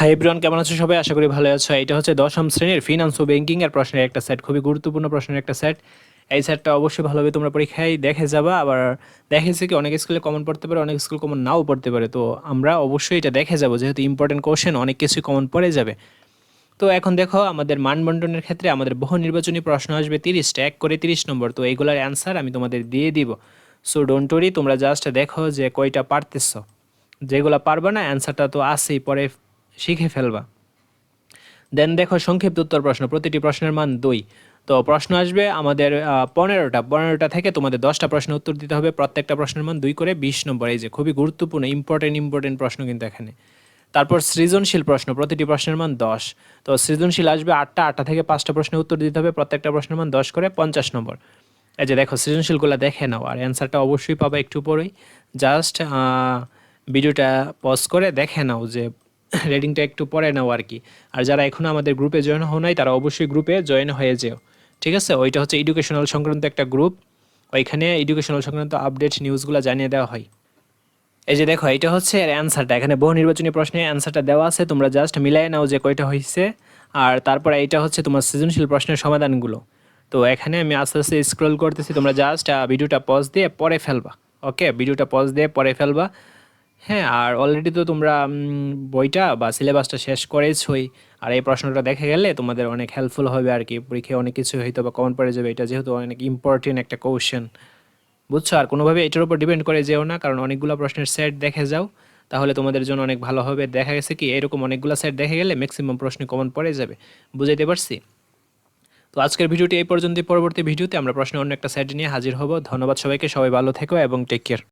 Hi everyone কেমন আছো সবাই? আশা করি ভালো আছো। এটা হচ্ছে দশম শ্রেণির ফিনান্স ও ব্যাংকিং এর প্রশ্নের একটা সেট খুবই গুরুত্বপূর্ণ প্রশ্নের একটা সেট এই সেটটা অবশ্যই ভালোভাবে তোমরা পরীক্ষায় দেখে যাবা। আবার দেখেছে কি, অনেক স্কুলে কমন পড়তে পারে, অনেক স্কুল কমন নাও পড়তে পারে। তো আমরা অবশ্যই এটা দেখে যাব। যেহেতু ইম্পর্টেন্ট কোশ্চেন অনেক কিছুই কমন পড়ে যাবে। তো এখন দেখো, আমাদের মানবন্টনের ক্ষেত্রে আমাদের বহু নির্বাচনী প্রশ্ন আসবে তিরিশটা, এক করে তিরিশ নম্বর। তো এইগুলোর অ্যান্সার আমি তোমাদের দিয়ে দিব। সো ডোন্ট ওরি তোমরা জাস্ট দেখো যে কয়টা পারতেছ। যেগুলো পারবে না অ্যান্সারটা তো আসেই পরে শিখে ফেলবা। দেন দেখো সংক্ষিপ্ত উত্তর প্রশ্ন, প্রতিটি প্রশ্নের মান দুই। তো প্রশ্ন আসবে আমাদের পনেরোটা। পনেরোটা থেকে তোমাদের দশটা প্রশ্ন উত্তর দিতে হবে। প্রত্যেকটা প্রশ্নের মান দুই করে বিশ নম্বর। এই যে খুবই গুরুত্বপূর্ণ ইম্পর্টেন্ট ইম্পর্টেন্ট প্রশ্ন কিন্তু এখানে। তারপর সৃজনশীল প্রশ্ন, প্রতিটি প্রশ্নের মান দশ। তো সৃজনশীল আসবে আটটা আটটা থেকে পাঁচটা প্রশ্নের উত্তর দিতে হবে। প্রত্যেকটা প্রশ্নের মান দশ করে পঞ্চাশ নম্বর। এই যে দেখো সৃজনশীলগুলো দেখে নাও, আর অ্যান্সারটা অবশ্যই পাবে একটু পরেই জাস্ট ভিডিওটা পজ করে দেখে নাও যে রেডিংটা একটু পরে নাও আর কি। আর যারা এখনও আমাদের গ্রুপে জয়েন হও নাই, তারা অবশ্যই গ্রুপে জয়েন হয়ে যেও। ঠিক আছে? ওইটা হচ্ছে এডুকেশনাল সংক্রান্ত একটা গ্রুপ ওইখানে এডুকেশনাল সংক্রান্ত আপডেট নিউজগুলো জানিয়ে দেওয়া হয়। এই যে দেখো এটা হচ্ছে এর অ্যান্সারটা এখানে বহু নির্বাচনী প্রশ্নে অ্যান্সারটা দেওয়া আছে। তোমরা জাস্ট মিলাই নাও যে কয়টা হয়েছে আর তারপরে এটা হচ্ছে তোমার সৃজনশীল প্রশ্নের সমাধানগুলো। তো এখানে আমি আস্তে আস্তে স্ক্রল করতেছি। তোমরা জাস্ট ভিডিওটা পজ দিয়ে পরে ফেলবা। ওকে ভিডিওটা পজ দিয়ে পরে ফেলবা। হ্যাঁ আর অলরেডি তো তোমরা বইটা বা সিলেবাসটা শেষ করেছই আর এই প্রশ্নটা দেখে গেলে তোমাদের অনেক হেল্পফুল হবে আর কি। পরীক্ষায় অনেক কিছু হয়তো বা কমন পড়ে যাবে। এটা যেহেতু অনেক ইম্পর্টেন্ট একটা কোশ্চেন বুঝছ? আর কোনোভাবে এটার উপর ডিপেন্ড করে যেও না, কারণ অনেকগুলো প্রশ্নের সেট দেখে যাও। তাহলে তোমাদের জন্য অনেক ভালো হবে। দেখা গেছে কি, এরকম অনেকগুলো সেট দেখে গেলে ম্যাক্সিমাম প্রশ্ন কমন পড়ে যাবে। বুঝাইতে পারছি? তো আজকের ভিডিওটি এই পর্যন্ত পরবর্তী ভিডিওতে আমরা প্রশ্ন অন্য একটা সেট নিয়ে হাজির হব। ধন্যবাদ সবাইকে। সবাই ভালো থেকো এবং টেক কেয়ার